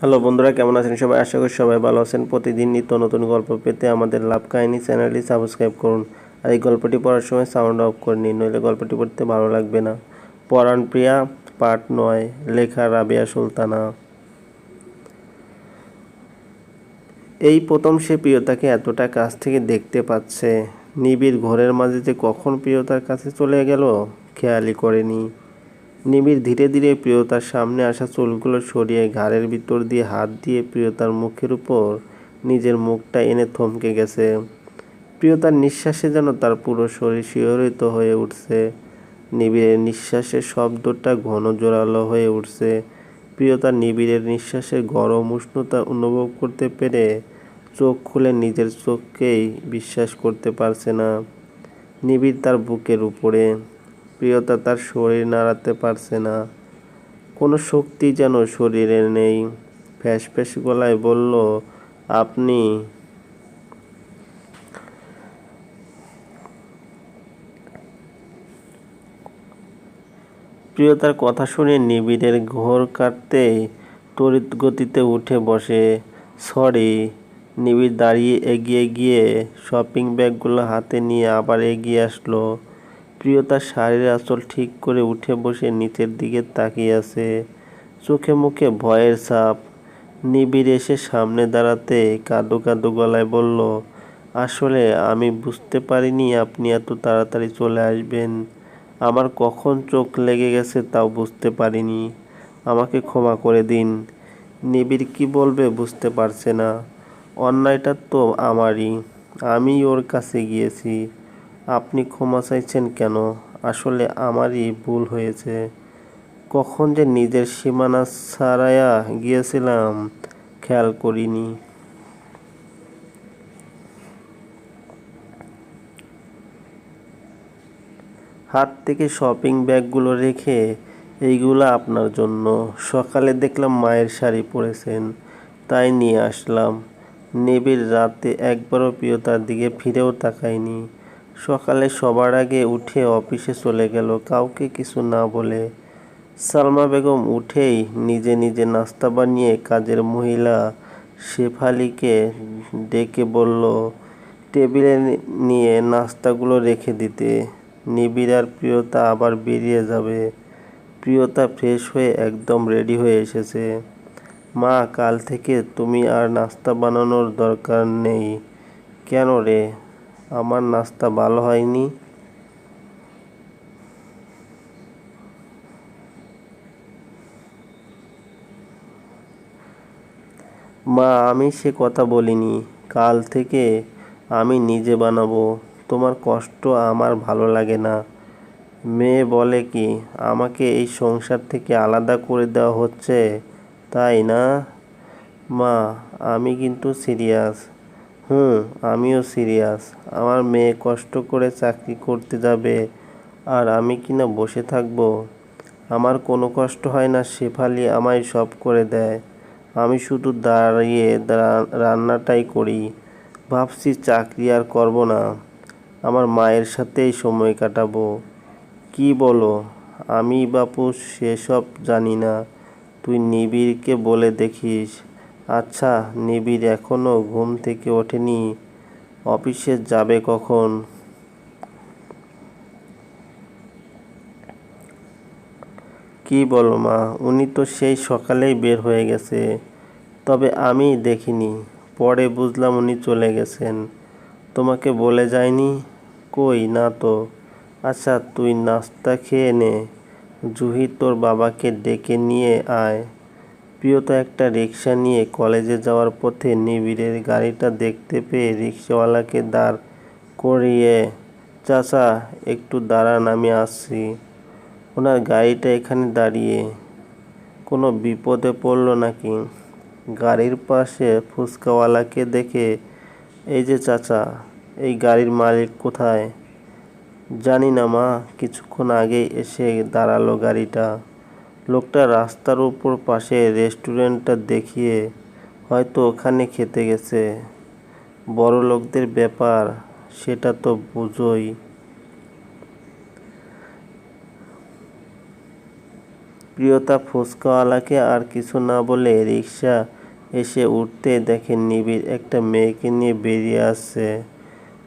Hello বন্ধুরা, কেমন আছেন সবাই? আশা করি সবাই ভালো আছেন। প্রতিদিন নিত্য নতুন গল্প পেতে আমাদের লাভ কাহিনী চ্যানেলটি সাবস্ক্রাইব করুন। আর এই গল্পটি পড়ার সময় সাউন্ড অফ করে নিন, নইলে গল্পটি পড়তে ভালো লাগবে না। পরাণ প্রিয়া, পার্ট নয়, লেখা রাবিয়া সুলতানা। এই প্রথম সে প্রিয়তাকে এতটা কাছ থেকে দেখতে পাচ্ছে। নিবিড় ঘরের মাঝে যে কখন প্রিয়তার কাছে চলে গেল, খেয়ালই করেনি। নিবিড় ধীরে ধীরে প্রিয়তার সামনে আসা চুলগুলো সরিয়ে ঘাড়ের ভিতর দিয়ে হাত দিয়ে প্রিয়তার মুখের উপর নিজের মুখটা এনে থমকে গেছে। প্রিয়তার নিঃশ্বাসে যেন তার পুরো শরীর শিহরিত হয়ে উঠছে। নিবিড়ের নিঃশ্বাসের শব্দটা ঘন জোরালো হয়ে উঠছে। প্রিয়তার নিবিড়ের নিঃশ্বাসের গরম উষ্ণতা অনুভব করতে পেরে চোখ খুলে নিজের চোখকেই বিশ্বাস করতে পারছে না। নিবিড় তার বুকের উপরে। প্রিয়তা তার শরীর নাড়াতে পারছে না। কোনো শক্তি যেন শরীরে নেই। ফ্যাস ফ্যাস গলায় বলল, আপনি প্রিয়তার কথা শুনে নিবিড়ের ঘোর কাটতেই তড়িৎ গতিতে উঠে বসে। সরি, নিবিড় দাঁড়িয়ে এগিয়ে গিয়ে শপিং ব্যাগগুলো হাতে নিয়ে আবার এগিয়ে আসলো। প্রিয়তার শাড়ির আঁচল ঠিক করে উঠে বসে নিচের দিকে তাকিয়ে আছে। চোখে মুখে ভয়ের ছাপ। নিবিড় এসে সামনে দাঁড়াতে কাঁদো কাঁদো গলায় বলল, আসলে আমি বুঝতে পারিনি আপনি এত তাড়াতাড়ি চলে আসবেন। আমার কখন চোখ লেগে গেছে তাও বুঝতে পারিনি। আমাকে ক্ষমা করে দিন। নিবিড় কি বলবে বুঝতে পারছে না। অন্যায়টা তো আমারই। আমি ওর কাছে গিয়েছি। আপনি ক্ষমা চাইছেন কেন? আসলে আমারই ভুল হয়েছে। কখন যে নিজের সীমানা ছাড়াইয়া গিয়েছিলাম, খেয়াল করিনি। হাত থেকে শপিং ব্যাগগুলো রেখে এইগুলো আপনার জন্য। সকালে দেখলাম মায়ের শাড়ি পরেছেন, তাই নিয়ে আসলাম। নিবিড় রাতে একবারও প্রিয়তার দিকে ফিরেও তাকায়নি সকালে সবার আগে উঠে অফিসে চলে গেল, কাউকে কিছু না বলে। সালমা বেগম উঠেই নিজে নিজে নাস্তা বানিয়ে কাজের মহিলা শেফালিকে ডেকে বলল, টেবিলে নিয়ে নাস্তাগুলো রেখে দিতে। নিবিড় আর প্রিয়তা আবার বেরিয়ে যাবে। প্রিয়তা ফ্রেশ হয়ে একদম রেডি হয়ে এসেছে। মা, কাল থেকে তুমি আর নাস্তা বানানোর দরকার নেই। কেন রে? আমার নাস্তা ভালো হয়নি। মা, আমি সে কথা বলিনি। কাল থেকে আমি নিজে বানাবো। তোমার কষ্ট আমার ভালো লাগে না। মেয়ে বলে কি, আমাকে এই সংসার থেকে আলাদা করে দেওয়া হচ্ছে, তাই না? মা, আমি কিন্তু সিরিয়াস। হুম, আমিও সিরিয়াস। আমার মেয়ে কষ্ট করে চাকরি করতে যাবে, আর আমি কিনা বসে থাকব? আমার কোনো কষ্ট হয় না, শেফালি আমায় সব করে দেয়। আমি শুধু দাঁড়িয়ে রান্নাটাই করি। ভাবছি চাকরি আর করব না। আমার মায়ের সাথেই সময় কাটাবো। কি বলো? আমি বাপু, সেসব জানি না। তুই নিবিড়কে বলে দেখিস। আচ্ছা নিবিড় এখনও ঘুম থেকে ওঠেনি। অফিসে যাবে কখন? কি বলো মা, উনি তো সেই সকালেই বের হয়ে গেছে। তবে আমি দেখিনি, পরে বুঝলাম উনি চলে গেছেন। তোমাকে বলে যায়নি? কই, না তো। আচ্ছা তুই নাস্তা খেয়ে নে। জুহি তোর বাবাকে ডেকে নিয়ে আয়। প্রিয়তা একটা রিক্সা নিয়ে কলেজে যাওয়ার পথে নিবিড়ের গাড়িটা দেখতে পেয়ে রিক্সাওয়ালাকে দাঁড় করিয়ে, চাচা, একটু দাঁড়ান, আমি আসছি। ওনার গাড়িটা এখানে দাঁড়িয়ে কোনো বিপদে পড়ল নাকি? গাড়ির পাশে ফুচকাওয়ালাকে দেখে, এই যে চাচা, এই গাড়ির মালিক কোথায়? জানি না মা, কিছুক্ষণ আগেই এসে দাঁড়াল গাড়িটা। লোকটা রাস্তার উপর পাশে রেস্টুরেন্টটা দেখিয়ে হয়তো ওখানে খেতে গেছে। বড় লোকদের ব্যাপার, সেটা তো বুঝোই। প্রিয়তা ফুচকাওয়ালাকে আর কিছু না বলে রিক্সা এসে উঠতে দেখে নিবিড় একটা মেয়েকে নিয়ে বেরিয়ে আসছে।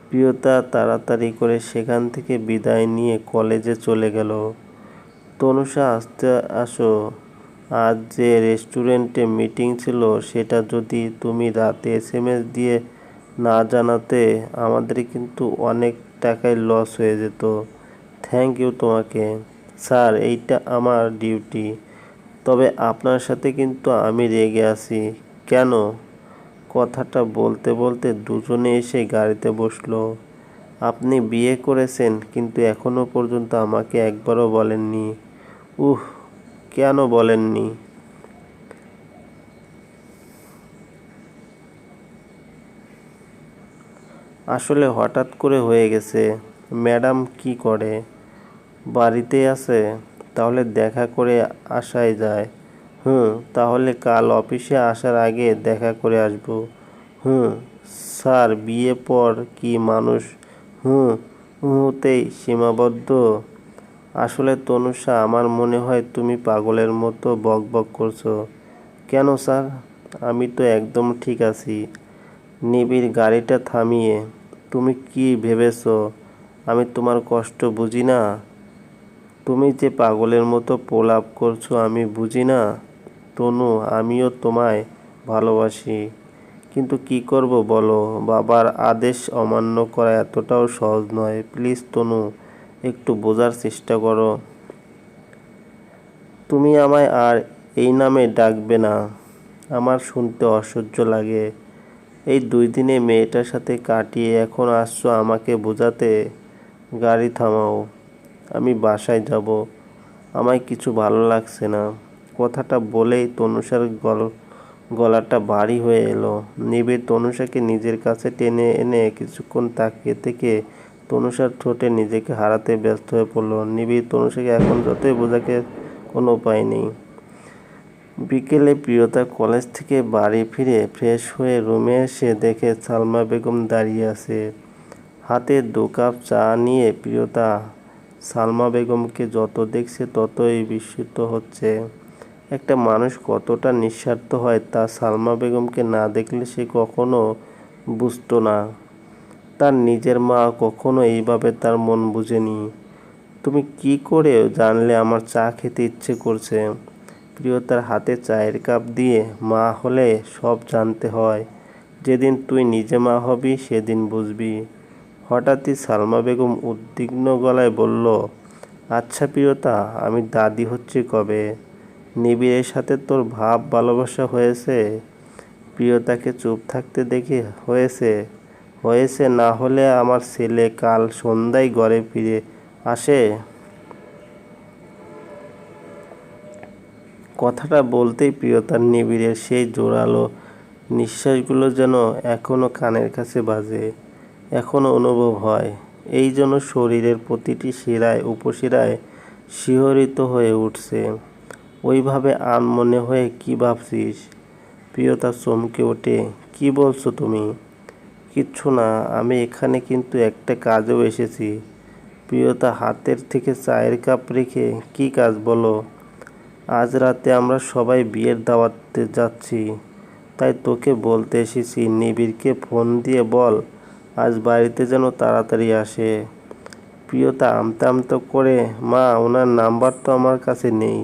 প্রিয়তা তাড়াতাড়ি করে সেখান থেকে বিদায় নিয়ে কলেজে চলে গেল। তনুষা, আসতে আসো। আজ যে রেস্টুরেন্টে মিটিং ছিল, সেটা যদি তুমি রাতে এস এম এস দিয়ে না জানাতে, আমাদের কিন্তু অনেক টাকায় লস হয়ে যেত। থ্যাংক ইউ তোমাকে। স্যার, এইটা আমার ডিউটি তবে আপনার সাথে কিন্তু আমি রেগে আছি। কেন? কথাটা বলতে বলতে দুজনে এসে গাড়িতে বসল। আপনি বিয়ে করেছেন, কিন্তু এখনও পর্যন্ত আমাকে একবারও বলেননি। উহ, কেন বলেননি? আসলে হঠাৎ করে হয়ে গেছে। ম্যাডাম কি করে? বাড়িতে আছে? তাহলে দেখা করে আসাই যায়। হুম, তাহলে কাল অফিসে আসার আগে দেখা করে আসব। হুম, স্যার, বিয়ে পর কি মানুষ হুঁ হুঁতেই সীমাবদ্ধ? আসলে তনুষা, আমার মনে হয় তুমি পাগলের মতো বক বক করছ। কেন স্যার? আমি তো একদম ঠিক আছি। নিবিড় গাড়িটা থামিয়ে, তুমি কি ভেবেছো? আমি তোমার কষ্ট বুঝি না। তুমি যে পাগলের মতো প্রলাপ করছ আমি বুঝি না। তনু, আমিও তোমায় ভালোবাসি। কিন্তু কি করব বলো? বাবার আদেশ অমান্য করা এতটাও সহজ নয়। প্লিজ তনু একটু বোঝার চেষ্টা করো। তুমি আমায় আর এই নামে ডাকবে না। আমার শুনতে অসহ্য লাগে। এই দুই দিনে মেয়েটার সাথে কাটিয়ে এখন আসছো আমাকে বোঝাতে? গাড়ি থামাও। আমি বাসায় যাব। আমায় কিছু ভালো লাগছে না। কথাটা বলেই তনুষার গল, গলাটা ভারী হয়ে এলো। নিবিড় তনুষাকে নিজের কাছে টেনে এনে কিছুক্ষণ তাকিয়ে থেকে তনুষার ঠোঁটে নিজেকে হারাতে ব্যস্ত হয়ে পড়ল। নিবিড় তনুষাকে এখন যতই বোঝাকে, কোনো উপায় নেই। বিকেলে প্রিয়তা কলেজ থেকে বাড়ি ফিরে ফ্রেশ হয়ে রুমে এসে দেখে সালমা বেগম দাঁড়িয়ে আছে। হাতে দু কাপ চা নিয়ে প্রিয়তা সালমা বেগমকে যত দেখছে ততই বিস্মিত হচ্ছে। একটা মানুষ কতটা নিঃস্বার্থ হয় তা সালমা বেগমকে না দেখলে সে কখনো বুঝতো না। তার নিজের মা কখনো এইভাবে তার মন বুঝেনি। তুমি কি করে জানলে আমার চা খেতে ইচ্ছে করছে? প্রিয়তার হাতে চায়ের কাপ দিয়ে মা হলে সব জানতে হয়। যেদিন তুই নিজে মা হবি, সেদিন বুঝবি। হঠাৎই সালমা বেগম উদ্বিগ্ন গলায় বলল আচ্ছা প্রিয়তা, আমি দাদি হচ্ছি কবে? নিবিড়ের সাথে তোর ভাব ভালোবাসা হয়েছে? প্রিয়তাকে চুপ থাকতে দেখে হয়েছে? হয়েছে না হলে আমার ছেলে কাল সন্ধ্যায় ঘরে ফিরে আসে? কথাটা বলতেই প্রিয়তার নিবিড়ের সেই জোরালো নিঃশ্বাসগুলো যেন এখনও কানের কাছে বাজে এখনও অনুভব হয়। এই জন্য শরীরের প্রতিটি শিরায়, উপশিরায় শিহরিত হয়ে উঠছে। ওইভাবে আনমনে হয়ে কি ভাবছিস? প্রিয়তা চমকে ওঠে, কি বলছো তুমি? কিচ্ছু না, আমি এখানে কিন্তু একটা কাজও এসেছি। প্রিয়তা হাতের থেকে চায়ের কাপ রেখে, কি কাজ বলো? আজ রাতে আমরা সবাই বিয়ের দাওয়াতে যাচ্ছি। তাই তোকে বলতে এসেছি, নিবিড়কে ফোন দিয়ে বল, আজ বাড়িতে যেন তাড়াতাড়ি আসে। প্রিয়তা আমতা আমতা করে, মা, ওনার নাম্বার তো আমার কাছে নেই।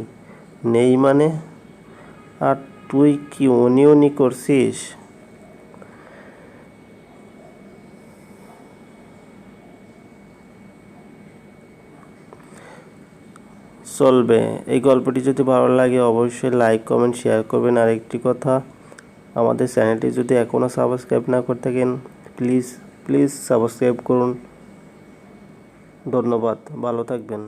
নেই মানে? আর তুই কি উনি করছিস? চলবে। এই গল্পটি যদি ভালো লাগে, অবশ্যই লাইক কমেন্ট শেয়ার করবেন। আর একটি কথা, আমাদের চ্যানেলটি যদি এখনও সাবস্ক্রাইব না করে থাকেন প্লিজ প্লিজ সাবস্ক্রাইব করুন। ধন্যবাদ, ভালো থাকবেন।